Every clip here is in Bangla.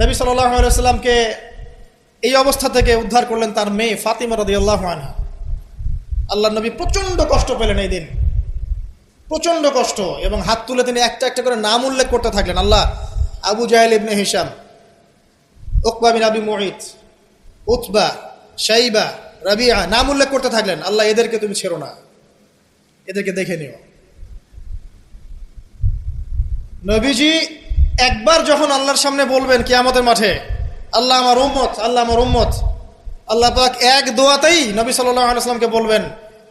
নবী সাল্লামকে এই অবস্থা থেকে উদ্ধার করলেন তার মেয়ে ফাতিমা রদি আল্লাহ আনহা। আল্লাহ নবী প্রচণ্ড কষ্ট পেলেন এই দিন। প্রচণ্ড কষ্ট এবং হাত তুলে তিনি একটা একটা করে নাম উল্লেখ করতে থাকলেন, আল্লাহ আবু জাহেল ইবনে হিসাম ওকবা বিন আবি মহিত উতবা, শাইবা, রাবিয়া নাম উল্লেখ করতে থাকলেন, আল্লাহ এদেরকে তুমি ছেড়ো না। এদেরকে দেখে নিও। নবীজি একবার যখন আল্লাহর সামনে বলবেন কিয়ামতের মাঠে, আল্লাহ আমার উম্মত, আল্লাহ আমার উম্মত, আল্লাহ পাক এক দোয়াতেই নবী সাল্লামকে বলবেন,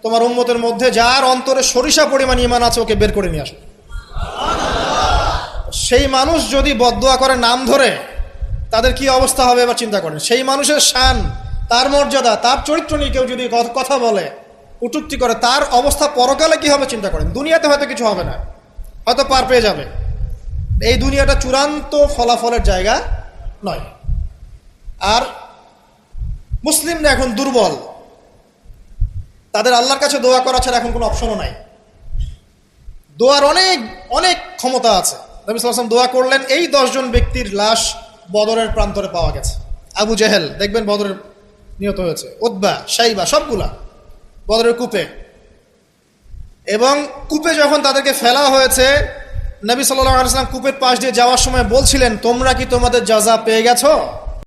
তোমার উম্মতের মধ্যে যার অন্তরে সরিষা পরিমাণ ইমান আছে, ওকে বের করে নিয়ে আসো। সেই মানুষ যদি বদদোয়া করে নাম ধরে, তাদের কি অবস্থা হবে এবার চিন্তা করেন। সেই মানুষের শান, তার মর্যাদা, তার চরিত্র নিয়ে কেউ যদি কথা বলে, উটুক্তি করে, তার অবস্থা পরকালে কি হবে চিন্তা করেন। দুনিয়াতে হয়তো কিছু হবে না, হয়তো পার পেয়ে যাবে। এই দুনিয়াটা চূড়ান্ত ফলাফলের জায়গা নয়। আর মুসলিমরা এখন দুর্বল। তাদের আল্লাহর কাছে দোয়া করা ছাড়া এখন কোনো অপশনও নাই। দোয়ার অনেক অনেক ক্ষমতা আছে। নবী দোয়া করলেন, এই দশজন ব্যক্তির লাশ বদরের প্রান্তরে পাওয়া গেছে। আবু জেহেল, দেখবেন বদরের নিহত হয়েছে। উদ্বা সাইবা সবগুলা বদরের কূপে। এবং কূপে যখন তাদেরকে ফেলা হয়েছে নবী সাল্লাম কূপের পাশ দিয়ে যাওয়ার সময় বলছিলেন তোমরা কি তোমাদের যা পেয়ে গেছো?